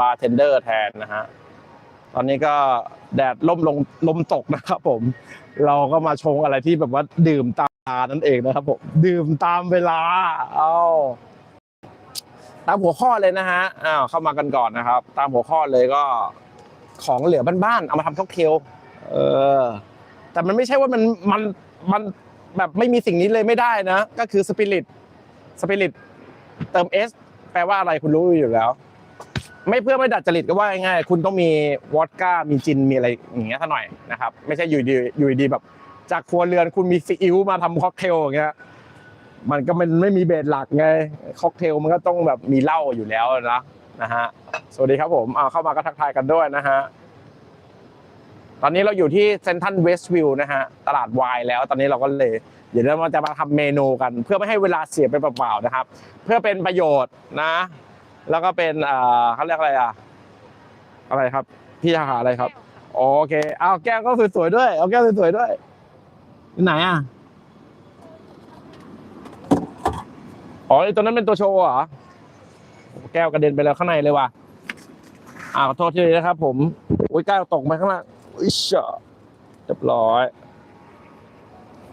บาร์เทนเดอร์แทนนะฮะ ตอนนี้ก็แดดล่มลงลมตกนะครับผม เราก็มาชงอะไรที่แบบว่าดื่มตามนั่นเองนะครับผม ดื่มตามเวลา เอาตามหัวข้อเลยนะฮะ อ้าวเข้ามากันก่อนนะครับ ตามหัวข้อเลยก็ของเหลือบ้านๆ เอามาทำค็อกเทล เออ แต่มันไม่ใช่ว่ามันมันมันแบบไม่มีสิ่งนี้เลยไม่ได้นะ ก็คือสปิริต สปิริตเติม S แปลว่าอะไรคุณรู้อยู่แล้ว ไม่เพื่อไม่ดัดจริตก็ว่าง่ายๆคุณต้องมีวอดก้ามีจินมีอะไรอย่างเงี้ยซะหน่อยนะครับไม่ใช่อยู่ดีอยู่ดีแบบ จากครัวเรือนคุณมีซีอิ๊วมาทำค็อกเทลอย่างเงี้ยมันก็มันไม่มีเบสหลักไงค็อกเทลมันก็ต้องแบบมีเหล้าอยู่แล้วนะนะฮะสวัสดีครับผมเอาเข้ามาก็ทักทายกันด้วยนะฮะตอนนี้เราอยู่ที่เซนทันเวสต์วิวนะฮะตลาดวายแล้วตอนนี้เราก็เลย เดี๋ยวเราจะมาทำเมนูกัน เพื่อไม่ให้เวลาเสียไปเปล่าๆนะครับ เพื่อเป็นประโยชน์นะ แล้วก็เป็นเอ่อเขาเรียกอะไรอะ อะไรครับ พี่จะหาอะไรครับโอเคเอาแก้วก็สวยๆด้วย เอาแก้วสวยๆด้วยที่ไหนอะอ๋อไอ้ตัวนั้นเป็นตัวโชว์เหรอโอ้แก้วกระเด็นไปแล้วข้างในเลยว่ะอ่าขอโทษทีนะครับ ผมโอ้ยแก้วตกมาข้างล่างอุ้ยเชอะเรียบร้อย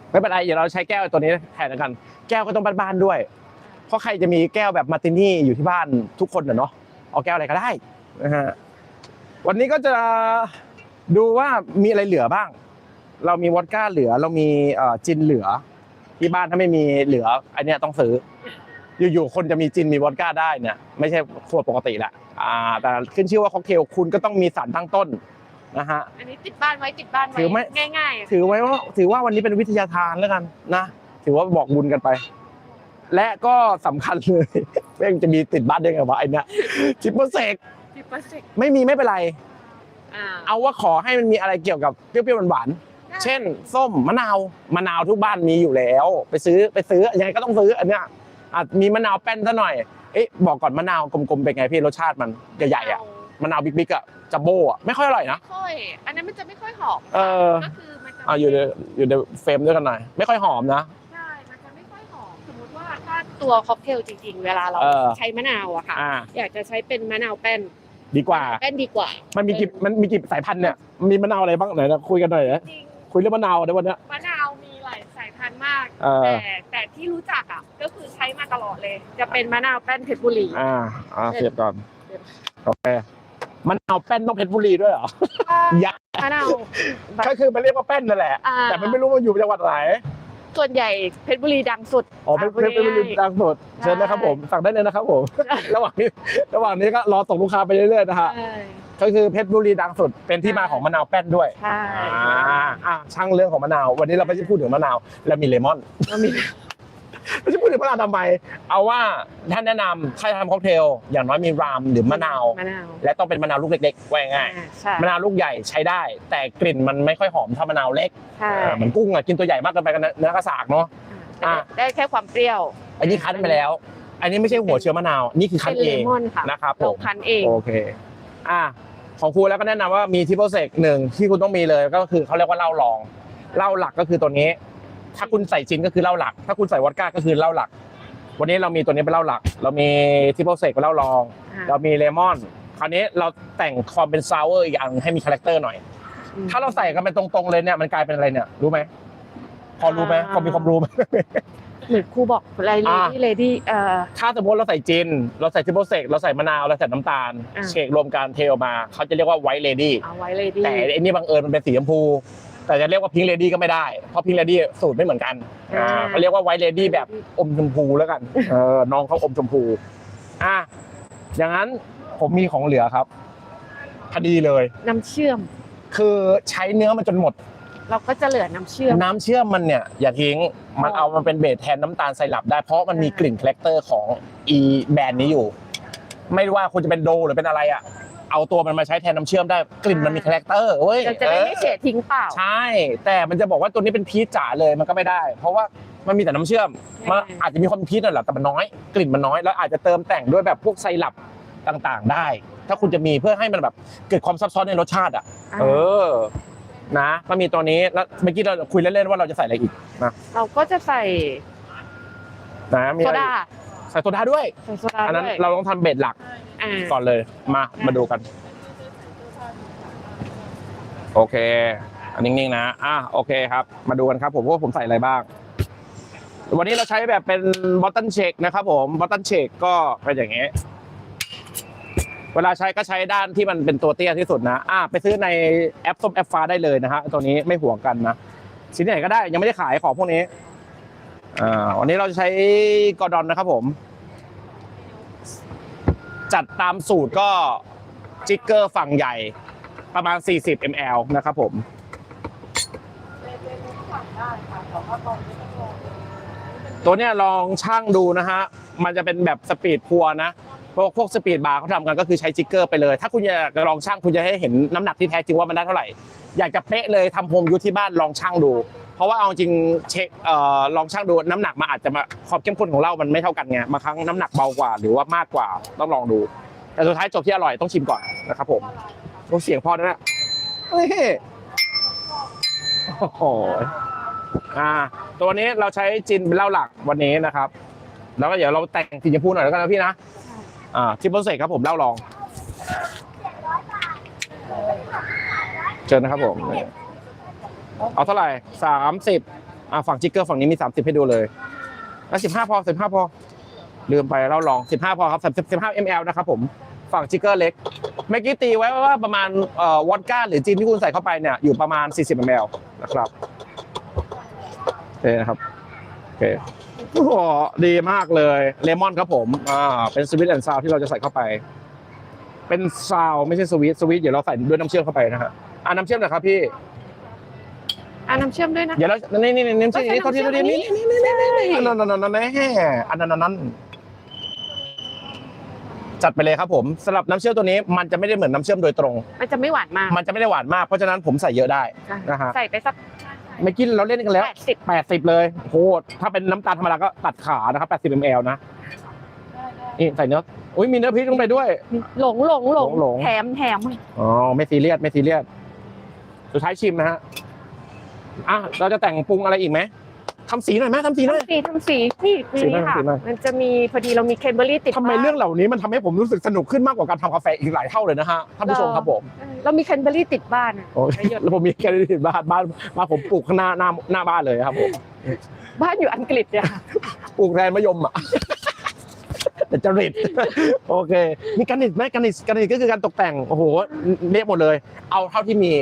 ไม่เป็นไรเดี๋ยวเราใช้แก้วตัวนี้แทนแล้วกัน แก้วก็ต้องบ้านๆด้วย เพราะใครจะมีแก้วแบบมาร์ตินี่อยู่ที่บ้านทุกคนน่ะเนาะเอาแก้วอะไรก็ได้นะฮะวันนี้ก็จะดูว่ามีอะไรเหลือบ้าง เรามีวอดก้าเหลือ เรามีเอ่อจินเหลือ ที่บ้านถ้าไม่มีเหลือ อันเนี้ยต้องซื้อ อยู่ๆคนจะมีจินมีวอดก้าได้เนี่ยไม่ใช่ขวดปกติละอ่าแต่ขึ้นชื่อว่าค็อกเทลคุณก็ต้องมีสารตั้งต้นนะฮะอันนี้ติดบ้านไว้ติดบ้านไว้ถือไม่ง่ายๆอะถือไว้ว่าถือว่าวันนี้เป็นวิทยาทานแล้วกันนะ ถือว่าบอกบุญกันไป และก็สำคัญเลยเรื่องจะมีติดบ้านได้ไงวะไอเนี้ยชิปเปอร์เซกสิบเปอร์เซ็นต์ไม่มีไม่เป็นไร อ่าเอาว่าขอให้มันมีอะไรเกี่ยวกับเปรี้ยวๆหวานๆเช่น ส้มมะนาวมะนาวทุกบ้านมีอยู่แล้ว ไปซื้อไปซื้อยังไงก็ต้องซื้ออันเนี้ยอาจมีมะนาวแป้นซะหน่อยเอ๊ะบอกก่อนมะนาวกลมๆเป็นไงพี่รสชาติมันใหญ่ๆอะมะนาวบิ๊กๆอะจัมโบ้อะไม่ค่อยอร่อยนะไม่ค่อย อันนั้นมันจะไม่ค่อยหอมเออ ก็คือมันจะอะอยู่ในอยู่ในเฟรมด้วยกันหน่อย ไม่ค่อยหอมนะ ตัวค็อกเทลจริงๆ เวลาเราเออ ใช้มะนาวอะค่ะ อ่า อยากจะใช้เป็นมะนาวแป้นดีกว่า แป้นดีกว่า มันมีกี่มันมีกี่สายพันธุ์เนี่ยมีมะนาวอะไรบ้างไหนนะคุยกันหน่อยนะจริงคุยเรื่องมะนาวในวันเนี้ย มะนาวมีหลายสายพันธุ์มาก เออ แต่แต่ที่รู้จักอะก็คือใช้มาตลอดเลย จะเป็นมะนาวแป้นเพชรบุรี อ่าอ่าเสียบก่อนเสียบ โอเคมะนาวแป้นต้องเพชรบุรีด้วยเหรอยะมะนาวแบบก็คือมันเรียกว่าแป้นนั่นแหละ อ่าแต่มันไม่รู้ว่าอยู่จังหวัดไหน ส่วนใหญ่เพชรบุรีดังสุดอ๋อเป็นเป็นเป็นเป็นดังสดเชิญนะครับผมสั่งได้เลยนะครับผม ระหว่างนี้ระหว่างนี้ก็รอส่งลูกค้าไปเรื่อยๆนะฮะใช่ ก็คือเพชรบุรีดังสุดเป็นที่มาของมะนาวแป้นด้วยใช่ อ่าอะช่างเรื่องของมะนาว วันนี้เราไม่ใช่พูดถึงมะนาวเรามีเลมอน ก็มี ไม่ใช่พูดถึงมะนาวทำไม เอาว่าท่านแนะนำถ้าจะทำค็อกเทล อย่างน้อยมีรามหรือมะนาว มะนาวและต้องเป็นมะนาวลูกเล็กๆว่าง่ายอ่าใช่ๆมะนาวลูกใหญ่ใช้ได้ แต่กลิ่นมันไม่ค่อยหอมเท่ามะนาวเล็กใช่อ่าเหมือนกุ้งอะกินตัวใหญ่มากเกินไปกันเนื้อกระสากเนาะ อ่า ได้แค่ความเปรี้ยวอันนี้คั้นไปแล้ว อันนี้ไม่ใช่หัวเชื้อมะนาวนี่คือคั้เป็นนเอเลงมอนค่ะนะครับผเราม คั้นเอง โอเค อะ ของครูแล้วก็แนะนำว่ามีทิปเปิลเซกหนึ่งที่คุณต้องมีเลยก็คือเขาเรียกว่าเหล้าลอง เหล้าหลักก็คือตัวนี้ ถ้าคุณใส่จินก็คือเหล้าหลัก ถ้าคุณใส่วอดก้าก็คือเหล้าหลัก วันนี้เรามีตัวนี้เป็นเหล้าหลัก เรามีทิปเปิลเซกเป็นเหล้าลองอ่าเรามีเลมอน คราวนี้เราแต่งความเป็นซาวเวอร์อีกอันให้มีคาแรคเตอร์หน่อย ถ้าเราใส่กันเป็นตรงๆเลยเนี่ยมันกลายเป็นอะไรเนี่ยรู้ไหมพอรู้ไหมพอมีความรู้ไหมเหมือนครูบอกอะไรเลอ่าดี้เลดี้เอ่อถ้าสมมติเราใส่จิน เราใส่ทิปเปิลเซกเราใส่มะนาวเราใส่น้ำตาลอ่าเชครวมกันเทออกมาเขาจะเรียกว่าไวท์เลดี้เอาไว้เลดี้แต่อันนี้บังเอิญมันเป็นสีชมพู แต่จะเรียกว่าพิงเลดี้ก็ไม่ได้ เพราะพิงเลดี้สูตรไม่เหมือนกันอ่าเขาเรียกว่าไวท์เลดี้แบบอมชมพูแล้วกันเออน้องเขาอมชมพูอะอย่างนั้นผมมีของเหลือครับพอดีเลย น้ำเชื่อม คือใช้เนื้อมันจนหมด เราก็จะเหลือน้ำเชื่อม น้ำเชื่อมมันเนี่ยอย่าทิ้ง มันอ๋อเอามาเป็นเบสแทนน้ำตาลไซรัปได้เพราะมันมีกลิ่นคาแรคเตอร์ของอีแบรนด์นี้อยู่ ไม่ว่าคุณจะเป็นโดหรือเป็นอะไรอะ เอาตัวมันมาใช้แทนน้ำเชื่อมได้กลิ่นมันมีคาแรคเตอร์เว้ยเราจะได้ไม่เสียทิ้งเปล่า ใช่ แต่มันจะบอกว่าตัวนี้เป็นพีชจ๋าเลยมันก็ไม่ได้ เพราะว่ามันมีแต่น้ำเชื่อมมันอาจจะมีความพีชนั่นแหละแต่มันน้อย กลิ่นมันน้อยแล้วอาจจะเติมแต่งด้วยแบบพวกไซรัปต่างๆ ได้ ถ้าคุณจะมีเพื่อให้มันแบบเกิดความซับซ้อนในรสชาติอะอ่าเออนะก็มีตัวนี้แล้วเมื่อกี้เราคุยเล่นๆว่าเราจะใส่อะไรอีกนะเราก็จะใส่นะมีโซอะไรดาโใส่โซดาด้วย ใส่โซดาอันนั้นด้วยเราต้องทำเบสหลักอ่าก่อนเลย มา มาดูกัน โอเค อันนิ่งๆนะ อะ โอเคครับ มาดูกันครับ ผมว่าผมใส่อะไรบ้าง วันนี้เราใช้แบบเป็นบอตตันเชคนะครับผม บอตตันเชคก็เป็นอย่างเงี้ยเวลาใช้ก็ใช้ด้านที่มันเป็นตัวเตี้ยที่สุดนะ อะไปซื้อในแอปส้มแอปฟ้าได้เลยนะฮะ ตัวนี้ไม่ห่วงกันนะชิ้นไหนก็ได้ยังไม่ได้ขายของพวกนี้ อ่าวันนี้เราจะใช้กอร์ดอนนะครับผม จัดตามสูตรก็จิกเกอร์ฝั่งใหญ่ประมาณ 40 ml นะครับผมตัวเนี้ยลองช่างดูนะฮะ มันจะเป็นแบบสปีดพัวนะ พวกพวกสปีดบาร์เขาทำกันก็คือใช้จิกเกอร์ไปเลย ถ้าคุณอยากจะลองช่างคุณจะให้เห็นน้ำหนักที่แท้จริงว่ามันได้เท่าไหร่ อยากจะเป๊ะเลยทำโฮมยูที่บ้านลองช่างดู เพราะว่าเอาจริงเช็คลองชั่งดูน้ำหนักมันอาจจะมาความเข้มข้นของเหล้ามันไม่เท่ากันไงบางครั้งน้ำหนักเบากว่า หรือว่ามากกว่าต้องลองดู แต่สุดท้ายจบที่อร่อยต้องชิมก่อนนะครับผมโอ้เสียงพอนะเนี่ยเฮ้ยโอ้โหอ่า ตัวนี้เราใช้จินเป็นเหล้าหลักวันนี้นะครับ แล้วก็เดี๋ยวเราแต่งสีชมพูหน่อยแล้วกันนะพี่นะอ่าทิปเปิลเซกครับผมเหล้าลอง เชิญนะครับผม เอาเท่าไหร่สามสิบอ่าฝั่งจิกเกอร์ฝั่งนี้มีสามสิบให้ดูเลยแล้วสิบห้าพอสิบห้าพอ ลืมไปเราลองสิบห้าพอครับสิบห้า ml นะครับผมฝั่งจิกเกอร์เล็กเมื่อกี้ตีไว้ว่าประมาณเอ่อวอดก้าหรือจินที่คุณใส่เข้าไปเนี่ยอยู่ประมาณ 40 ml นะครับโอเคนะครับโอเคโอ้โหดีมากเลยเลมอนครับผมอ่าเป็นสวิตแอนด์ซาวที่เราจะใส่เข้าไป เป็นซาวไม่ใช่สวีทสวีทเดี๋ยวเราใส่ด้วยน้ำเชื่อมเข้าไปนะฮะอ่าน้ำเชื่อมหน่อยครับพี่ อ่าน้ำเชื่อมด้วยนะ เดี๋ยวเรานี่นี่นี่น้ำเชื่อมก็ใช้นี่เขาที่น้ำเชื่เราอมนี่นี่นี่นี่นี่นี่นั่นนั่นนั่นนั่นอันนั้นนั่นนั่นจัดไปเลยครับผมสำหรับน้ำเชื่อมตัวนี้มันจะไม่ได้เหมือนน้ำเชื่อมโดยตรง มันจะไม่หวานมาก มันจะไม่ได้หวานมากเพราะฉะนั้นผมใส่เยอะได้นะฮะใส่ไปสักเมื่อกี้เราเล่นกันแล้วแปดสิบ80เลยโหถ้าเป็นน้ำตาลธรรมดาก็ตัดขานะครับ80 ml นะนี่ใส่เนื้ออุ้ยมีเนื้อพริกลงไปด้วย หลงหลงหลงหลงแถมแถมอ๋อไม่ซีเรียสไม่ซีเรียสสุดท้ายชิมนะฮะ อะเราจะแต่งปรุงอะไรอีกไหมทำสีหน่อยไหมทำสีหน่อย ทำสีทำสีนี่สีหน่อยนี่ค่ะ สีหน่อย มันจะมีพอดีเรามีเคนเบอร์รี่ติดทำไมบ้านเรื่องเหล่านี้มันทำให้ผมรู้สึกสนุกขึ้นมากกว่าการทำกาแฟอีกหลายเท่าเลยนะฮะท่านผู้ชมครับผมเรามีเคนเบอร์รี่ติดบ้านอะโอ้ยแล้วผมมีแกลเลอรี่บ้านบ้านบ้านผมปลูกข้างหน้าหน้าหน้าบ้านเลยครับผมบ้านอยู่อังกฤษเนี่ยปลูกแทนมะยมอะ แต่จริตโอเค มีการนิดไหมการนิดการนิดก็คือการตกแต่งโอ้โหเละหมดเลย เอาเท่าที่มี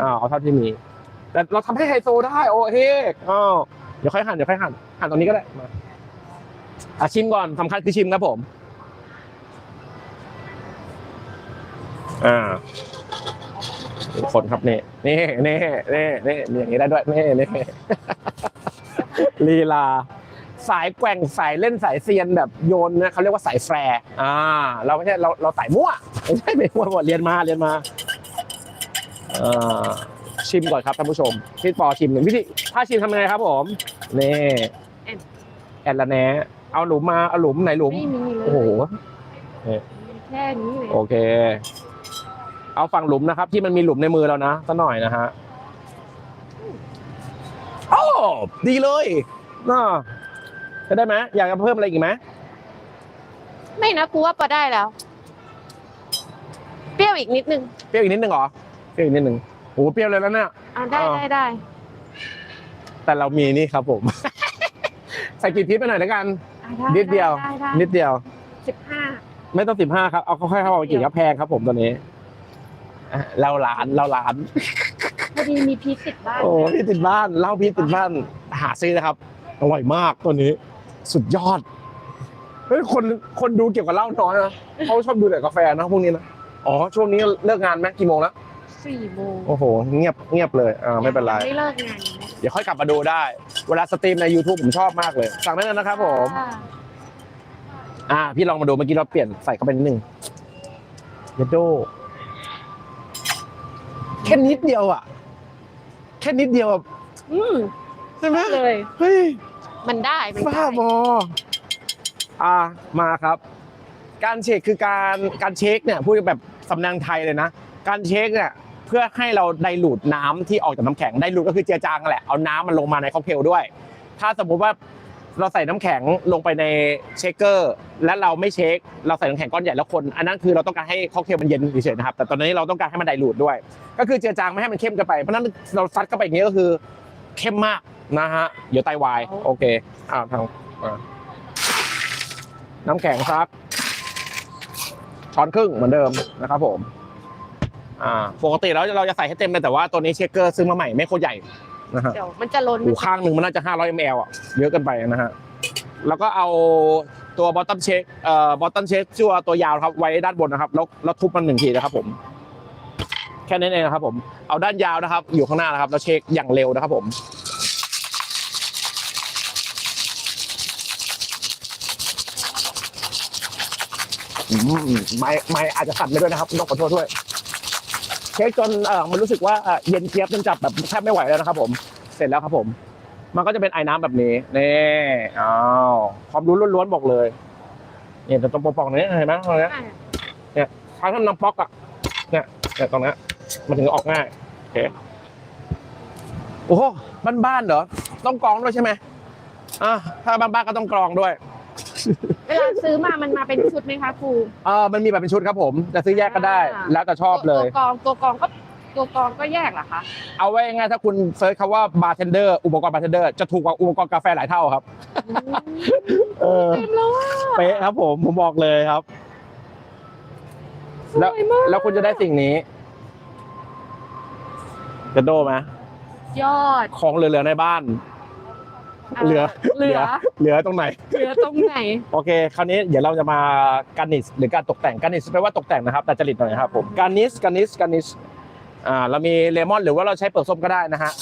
อ่าเอาเท่าที่มี แต่เราทำให้ไฮโซได้โอเคอ๋อเดี๋ยวค่อยหั่นเดี๋ยวค่อยหั่นหั่นตรงนี้ก็ได้มาอะชิมก่อนสำคัญคือชิมครับผม อ่าคนครับนี่นี่นี่นี่นี่อย่างนี้ได้ด้วยนี่นี่ลีลา สายแกว่งสายเล่นสายเซียนแบบโยนนะเขาเรียกว่าสายแฟร์อ่า เราไม่ใช่เราเราสายมั่วไม่ใช่ไม่มั่วเรียนมาเรียนมาอ่า ชิมก่อนครับท่านผู้ชมพี่ปอชิมหนึ่งวิธีถ้าชิมทำยังไงครับผมนี่แอนละแหนเอาหลุมมาเอาหลุมไหนหลุมไม่มีเลยโอ้โหมีแค่นี้เลยโอเค เอาฝั่งหลุมนะครับ ที่มันมีหลุมในมือเรานะสักหน่อยนะฮะโอ้ดีเลยน่าจะได้ไหมอยากจะเพิ่มอะไรอีกไหมไม่นะกูว่าพอได้แล้ว เปรี้ยวอีกนิดนึงเปรี้ยวอีกนิดนึงเหรอเปรี้ยวอีกนิดนึง โอ้โหเปรี้ยวเลยแล้วเนี่ยเอาได้อ่าได้ได้แต่เรามีนี่ครับผม ใส่กลิ่นพริกไปหน่อยแล้วกัน อะได้นิดเดียวได้ได้นิดเดียว สิบห้า ไม่ต้องสิบห้าครับ เอาค่อยๆเข้าไปกินครับแพงครับผมตัวนี้อะเราหลานเราหลาน พอดีมีพีชติดบ้านโอ้พี่ติดบ้านเหล้าพี่ติดบ้าน หาซื้อนะครับ อร่อยมากตัวนี้ สุดยอดเฮ้ยคนคนดูเกี่ยวกับเหล้าน้อยนะเขาชอบดูแต่กาแฟนะพวกนี้นะอ๋อช่วงนี้เลิกงานไหมกี่โมงแล้ว สี่โมงโอ้โห เงียบเงียบเลยอ่าไม่เป็นไร ไม่เลิกงานเดี๋ยวค่อยกลับมาดูได้ เวลาสตรีมใน YouTube ผมชอบมากเลย สั่งได้เลยนะครับผมอ่าอ่า พี่ลองมาดูเมื่อกี้เราเปลี่ยนใส่เข้าไปนิดนึงเยดโดแค่นิดเดียวอะ แค่นิดเดียวอะอืมใช่ไหมเลย เฮ้ย มันได้มันบ้าได้บออ่ามาครับ การเช็คคือการการเช็คเนี่ยพูดแบบสำเนียงไทยเลยนะ การเช็คเนี่ย เพื่อให้เราไดรูดน้ำที่ออกจากน้ำแข็งไดรูดก็คือเจือจางนั่นแหละเอาน้ำมันลงมาในค็อกเทลด้วย ถ้าสมมุติว่าเราใส่น้ำแข็งลงไปในเชคเกอร์ และเราไม่เช็ค เราใส่น้ำแข็งก้อนใหญ่แล้วคน อันนั้นคือเราต้องการให้ค็อกเทลมันเย็นเฉยๆนะครับ แต่ตอนนี้เราต้องการให้มันไดรูดด้วย ก็คือเจือจางไม่ให้มันเข้มเกินไป เพราะฉะนั้นเราซัดเข้าไปอย่างนี้ก็คือเข้มมากนะฮะเดี๋ยวไตวายโอเคอ้าวทางอ่าน้ำแข็งซักช้อนครึ่งเหมือนเดิมนะครับผม อ่าปกติแล้วเราจะใส่ให้เต็มเลยแต่ว่าตัวนี้เชคเกอร์ซื้อมาใหม่ไม่โคตรใหญ่นะฮะเดี๋ยวมันจะล้นหูข้างหนึ่งมันน่าจะ 500 ml อะเยอะเกินไปนะฮะแล้วก็เอาตัวบอตตัมเชคเอ่อบอตตัมเชคชื่อว่าตัวยาวครับไว้ด้านบนนะครับแล้วแล้วทุบมันหนึ่งทีนะครับผมแค่นั้นเองนะครับผมเอาด้านยาวนะครับ อยู่ข้างหน้านะครับแล้วเช็คอย่างเร็วนะครับผมอืมไม่ไม่อาจจะสั่นไปด้วยนะครับต้องขอโทษด้วย เช็คจนเออมันรู้สึกว่าเย็นเจี๊ยบจนจับแบบแทบไม่ไหวแล้วนะครับผม เสร็จแล้วครับผม มันก็จะเป็นไอ้น้ำแบบนี้นี่อ้าวความรู้ล้วนๆบอกเลยเนี่ยแต่ตรงปองๆนี้เห็นไหมตรงนี้ยอะถ้าทำน้ำป๊อกอะเนี่ยเนี่ยตรงนี้มันถึงออกง่ายโอเคโอ้โหบ้านๆเหรอต้องกรองด้วยใช่ไหมอะถ้าบ้านๆก็ต้องกรองด้วย เวลาซื้อมามันมาเป็นชุดไหมคะครูเออมันมีแบบเป็นชุดครับผมจะซื้อแยกก็ได้อ่าแล้วแต่ชอบเลย ตัวกองตัวกองก็ตัวกองก็แยกเหรอคะ เอาไว้ง่ายๆถ้าคุณเซิร์ชคำว่าบาร์เทนเดอร์อุปกรณ์บาร์เทนเดอร์จะถูกกว่าอุปกรณ์กาแฟหลายเท่าครับเออเต็มแล้วอะเป๊ะครับผมผมบอกเลยครับ สแล้ววยมากแล้วคุณจะได้สิ่งนี้กระโดไหมยอดของเหลือๆในบ้าน เหลือเหลือ เหลือตรงไหน เหลือตรงไหน โอเค คราวนี้เดี๋ยวเราจะมาการนิสหรือการตกแต่งการนิสแปลว่าตกแต่งนะครับ แต่จริตหน่อยนะครับผมการนิสการนิสการนิสอ่าเรามีเลมอนหรือว่าเราใช้เปลือกส้มก็ได้นะฮะ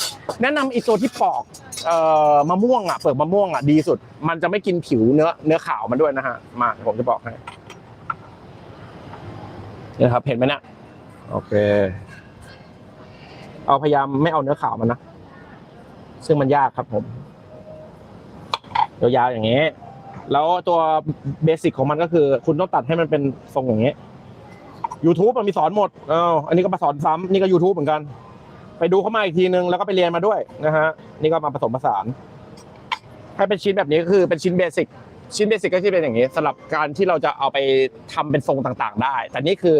แนะนำอีตัวที่ปอกเอ่อมะม่วงอะเปลือกมะม่วงอะดีสุด มันจะไม่กินผิวเนื้อเนื้อขาวมันด้วยนะฮะ มาเดี๋ยวผมจะบอกให้เนี่ยครับ เห็นไหมเนี่ยโอเค เอาพยายามไม่เอาเนื้อขาวมันนะ ซึ่งมันยากครับผม ยาวๆอย่างนี้ยแล้วตัวเบสิกของมันก็คือ คุณต้องตัดให้มันเป็นทรงอย่างนี้ย YouTube มันมีสอนหมดเอออันนี้ก็มาสอนซ้ำนี่ก็ YouTube เหมือนกัน ไปดูเข้ามาอีกทีนึง แล้วก็ไปเรียนมาด้วยนะฮะ นี่ก็มาผสมผสาน ให้เป็นชิ้นแบบนี้ก็คือเป็นชิ้นเบสิกชิ้นเบสิกก็จะเป็นอย่างนี้สำหรับการที่เราจะเอาไปทำเป็นทรงต่างๆ ได้ แต่นี่คือ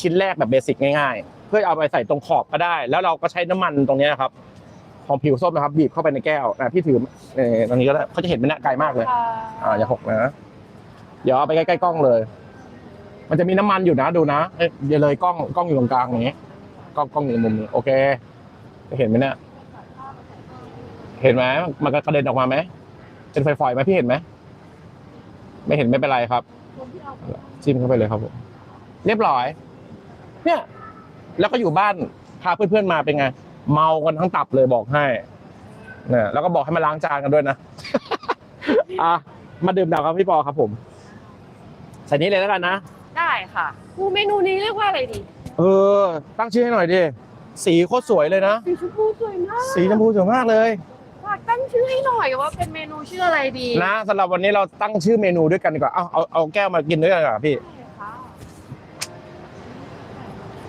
ชิ้นแรกแบบเบสิกง่ายๆ เพื่อเอาไปใส่ตรงขอบก็ได้ แล้วเราก็ใช้น้ำมันตรงนี้ครับ ของผิวส้มนะครับบีบเข้าไปในแก้วนะพี่ถือเออตรงนี้ก็ได้เขาจะเห็นไหมเนะไกลมากเลย อ่าอย่าหกนะ เดี๋ยวเอาไปใกล้ๆกล้องเลย มันจะมีน้ำมันอยู่นะดูนะเอ้ยอย่าเลยกล้องกล้องอยู่ตรงกลางอย่างนี้กล้องกล้องอยู่มุมนี้โอเคเห็นไหมเนี่ยเห็นไหมมันก็กระเด็นออกมาไหมเป็นไฟฟอยๆไหมพี่เห็นไหมไม่เห็นไม่เป็นไรครับจิ้มเข้าไปเลยครับผมเรียบร้อย เนี่ย แล้วก็อยู่บ้านพาเพื่อนๆมาเป็นไง เมากันทั้งตับเลยบอกให้เนี่ยแล้วก็บอกให้มาล้างจานกันด้วยนะอะมาดื่มด่ำครับพี่ปอครับผมใส่นี้เลยแล้วกันนะได้ค่ะครูเมนูนี้เรียกว่าอะไรดี เออ ตั้งชื่อให้หน่อยดิสีโคตรสวยเลยนะสีชมพูสวยมากสีชมพูสวยมากเลยฝากตั้งชื่อให้หน่อยว่าเป็นเมนูชื่ออะไรดี นะสำหรับวันนี้เราตั้งชื่อเมนูด้วยกันดีกว่าเอาเอาเอาแก้วมากินด้วยกันดีกว่าพี่ได้ค่ะ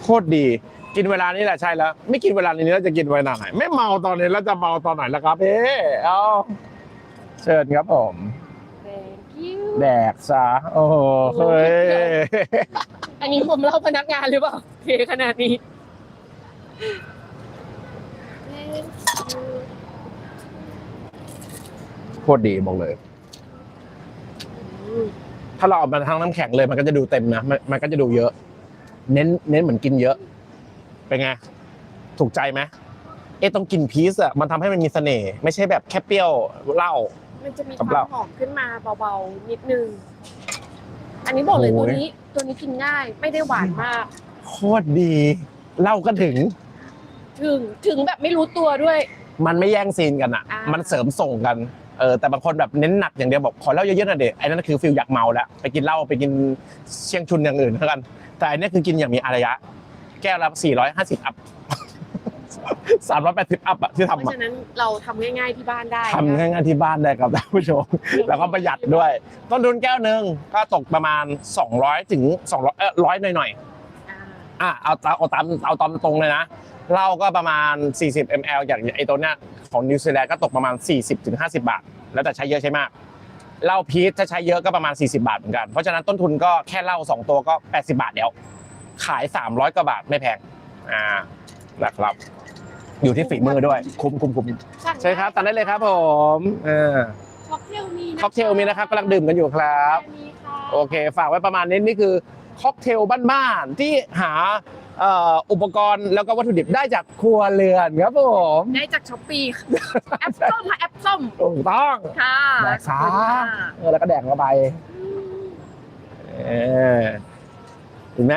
โคตรดี กินเวลานี้แหละใช่แล้ว ไม่กินเวลานี้แล้วจะกินเวลาไหน ไม่เมาตอนนี้แล้วจะเมาตอนไหนล่ะครับเอ๊เอาเชิญครับผม thank you แดกซะโอ้โหเฮ้ยอันนี้ผมเล่าพนักงานหรือเปล่าเทขนาดนี้โคตรดีบอกเลย ถ้าเราเอามาทั้งน้ำแข็งเลยมันก็จะดูเต็มนะมันมันก็จะดูเยอะ เน้นเน้นเหมือนกินเยอะ เป็นไง ถูกใจไหมเอ๊ะต้องกินพีซอะมันทำให้มันมีเสน่ห์ไม่ใช่แบบแค่เปรี้ยวเหล้ามันจะมีคกับวาเรามหอมขึ้นมาเบาๆนิดนึง อันนี้บอกเลยโอ้ตัวยนี้ ตัวนี้กินง่ายไม่ได้หวานมาก โคตรดีเหล้าก็ถึง ถึงถึงแบบไม่รู้ตัวด้วย มันไม่แย่งซีนกันอะอ่ามัมันเสริมส่งกันเออแต่บางคนแบบเน้นหนักอย่างเดียวบอกขอเหล้าเยอะๆหน่อยเด็ไอ้นั่นคือฟิลอยากเมาแล้วไปกินเหล้าไปกินเชียงชุนอย่างอื่นเท่ากัน แต่อันนี้คือกินอย่างมีอารยะ แก้วละ450 อัพ 380 อัพอะที่เพทำราะอะฉะนั้นเราทำง่ายๆที่บ้านได้ทำง่ายๆที่บ้านได้ครับท่านผู้ชม แล้วก็ประหยัดด้วย ต้นทุนแก้วหนึ่งก็ตกประมาณ 200 ถึง 200เออร้อยหน่อยๆ อ่าอะเอาตามเอาตามเอาตามตรงเลยนะเหล้าก็ประมาณ 40 ml อย่างไอตัวเนี้ยของนิวซีแลนด์ก็ตกประมาณ 40ถึง50 บาท แล้วแต่ใช้เยอะใช้มากเหล้าพีชถ้าใช้เยอะก็ประมาณ 40 บาทเหมือนกัน เพราะฉะนั้นต้นทุนก็แค่เหล้า2 ตัวก็ 80 บาทเดียว ขาย 300กว่าบาทไม่แพงอ่านะครับ อยู่ที่ฝีมือด้วย คุ้มคุ้มคุ้มสั่งใช่ครับตัดได้เลยครับผมเออค็อกเทลมีนะค็อกเทลมีนะครับกำลังดื่มกันอยู่ครับ มีค่ะโอเค ฝากไว้ประมาณนี้นี่คือค็อกเทลบ้านๆที่หาเอ่ออุปกรณ์แล้วก็วัตถุดิบได้จากครัวเรือนครับผมได้จากช้อปปี้แอปส้มค่ะแอปส้มถูกต้องค่ะแดกซะขอบคุณค่ะเออแล้วก็แดกเข้าไปเออเห็นไหม